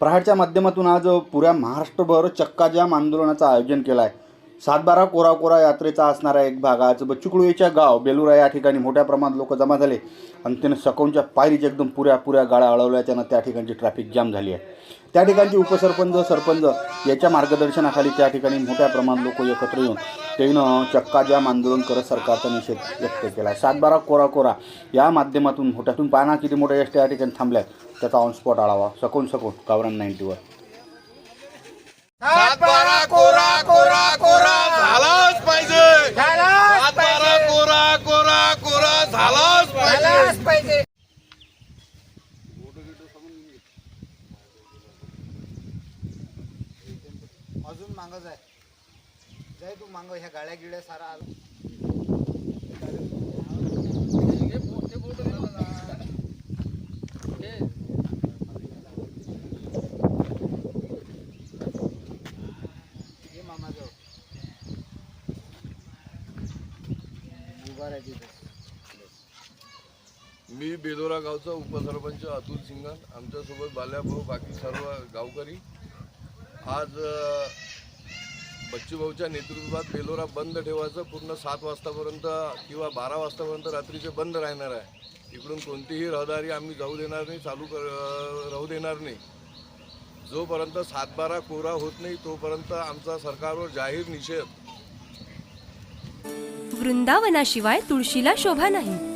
प्रहारच्या माध्यमातून आज पुऱ्या महाराष्ट्रभर चक्काजाम आंदोलनाचं आयोजन केलं आहे. सातबारा कोरा कोरा यात्रेचा असणारा एक भाग. आज बच्चूकुळीच्या गाव बेलुरा या ठिकाणी मोठ्या प्रमाणात लोक जमा झाले. आणि त्यानं सकोनच्या पायरीच एकदम पुऱ्या पुऱ्या गाड्या अडवल्याच्यानं त्या ठिकाणची ट्रॅफिक जाम झाली आहे. त्या ठिकाणचे उपसरपंच सरपंच याच्या मार्गदर्शनाखाली त्या ठिकाणी मोठ्या प्रमाणात लोक एकत्र येऊन त्यानं चक्काजाम आंदोलन करत सरकारचा निषेध व्यक्त केला. आहे सातबारा कोरा कोरा या माध्यमातून मोठ्यातून पाना किती मोठ्या एस या ठिकाणी थांबल्या आहेत. त्याचा ऑनस्पॉट आळावा आढावा सकून सकून गावरान नाईन्टीवर सात बारा कोरा कोरा कोरा झालाच पाहिजे सात बारा कोरा कोरा झालाच पाहिजे. अजून मागं जाय. जाय तू मागं ह्या गाड्या गिड्या सारा आला. ये मामा जाऊ उभा राहा तिथे. मी बेलोरा गावचा उपसरपंच अतुल सिंगन आमच्यासोबत बाल्याभाऊ बाकी सर्व गावकरी. आज बच्चूभाऊच्या नेतृत्वात बेलोरा बंद ठेवायचं पूर्ण सात वाजतापर्यंत किंवा बारा वाजतापर्यंत रात्रीचे बंद राहणार आहे. इकडून कोणतीही रहदारी आम्ही जाऊ देणार नाही चालू कर राहू देणार नाही. जोपर्यंत सातबारा कोरा होत नाही तोपर्यंत आमचा सरकारवर जाहीर निषेध. वृंदावनाशिवाय तुळशीला शोभा नाही.